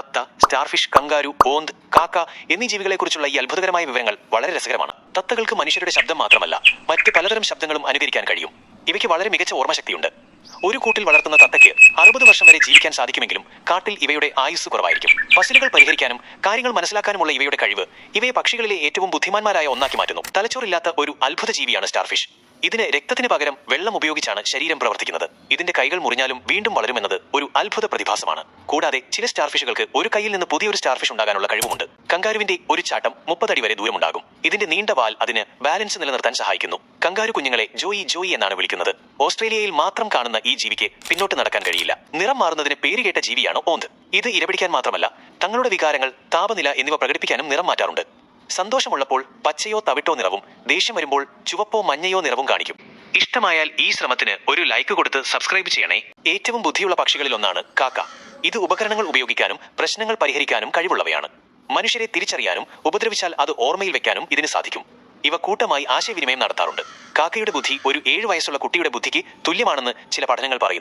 തത്ത starfish kangaroo ഓന്ത് കാക്ക എന്നീ ജീവികളെക്കുറിച്ചുള്ള ഈ അത്ഭുതകരമായ വിവരങ്ങൾ വളരെ രസകരമാണ്. തത്തകൾക്ക് മനുഷ്യരുടെ ശബ്ദം മാത്രമല്ല മറ്റ് പലതരം ശബ്ദങ്ങളും അനുകരിക്കാൻ കഴിയും. ഇവയ്ക്ക് വളരെ മികച്ച ഓർമ്മശക്തിയുണ്ട്. ഒരു കൂട്ടിൽ വളർത്തുന്ന തത്തയ്ക്ക് അറുപത് വർഷം വരെ ജീവിക്കാൻ സാധിക്കുമെങ്കിലും കാട്ടിൽ ഇവയുടെ ആയുസ് കുറവായിരിക്കും. പസിലുകൾ പരിഹരിക്കാനും കാര്യങ്ങൾ മനസ്സിലാക്കാനുമുള്ള ഇവയുടെ കഴിവ് ഇവയെ പക്ഷികളിലെ ഏറ്റവും ബുദ്ധിമാന്മാരായ ഒന്നാക്കി മാറ്റുന്നു. തലച്ചോറില്ലാത്ത ഒരു അത്ഭുത ജീവിയാണ് സ്റ്റാർഫിഷ് ഇതിന് രക്തത്തിന് പകരം വെള്ളം ഉപയോഗിച്ചാണ് ശരീരം പ്രവർത്തിക്കുന്നത്. ഇതിന്റെ കൈകൾ മുറിഞ്ഞാലും വീണ്ടും വളരുമെന്നത് ഒരു അത്ഭുത പ്രതിഭാസമാണ്. കൂടാതെ ചില സ്റ്റാർഫിഷുകൾക്ക് ഒരു കയ്യിൽ നിന്ന് പുതിയൊരു സ്റ്റാർഫിഷ് ഉണ്ടാകാനുള്ള കഴിവുമുണ്ട്. കങ്കാരുവിന്റെ ഒരു ചാട്ടം മുപ്പതടി വരെ ദൂരമുണ്ടാകും. ഇതിന്റെ നീണ്ട വാൽ അതിന് ബാലൻസ് നിലനിർത്താൻ സഹായിക്കുന്നു. കങ്കാരു കുഞ്ഞുങ്ങളെ ജോയി ജോയി എന്നാണ് വിളിക്കുന്നത്. ഓസ്ട്രേലിയയിൽ മാത്രം കാണുന്ന ഈ ജീവിക്ക് പിന്നോട്ട് നടക്കാൻ കഴിയില്ല. നിറം മാറുന്നതിന് പേരുകേട്ട ജീവിയാണ് ഓന്ത്. ഇത് ഇരപിടിക്കാൻ മാത്രമല്ല തങ്ങളുടെ വികാരങ്ങൾ താപനില എന്നിവ പ്രകടിപ്പിക്കാനും നിറം മാറ്റാറുണ്ട്. സന്തോഷമുള്ളപ്പോൾ പച്ചയോ തവിട്ടോ നിറവും ദേഷ്യം വരുമ്പോൾ ചുവപ്പോ മഞ്ഞയോ നിറവും കാണിക്കും. ഇഷ്ടമായാൽ ഈ ശ്രമത്തിന് ഒരു ലൈക്ക് കൊടുത്ത് സബ്സ്ക്രൈബ് ചെയ്യണേ. ഏറ്റവും ബുദ്ധിയുള്ള പക്ഷികളിൽ ഒന്നാണ് കാക്ക. ഇത് ഉപകരണങ്ങൾ ഉപയോഗിക്കാനും പ്രശ്നങ്ങൾ പരിഹരിക്കാനും കഴിവുള്ളവയാണ്. മനുഷ്യരെ തിരിച്ചറിയാനും ഉപദ്രവിച്ചാൽ അത് ഓർമ്മയിൽ വെക്കാനും ഇതിന് സാധിക്കും. ഇവ കൂട്ടമായി ആശയവിനിമയം നടത്താറുണ്ട്. കാക്കയുടെ ബുദ്ധി ഒരു ഏഴു വയസ്സുള്ള കുട്ടിയുടെ ബുദ്ധിക്ക് തുല്യമാണെന്ന് ചില പഠനങ്ങൾ പറയുന്നു.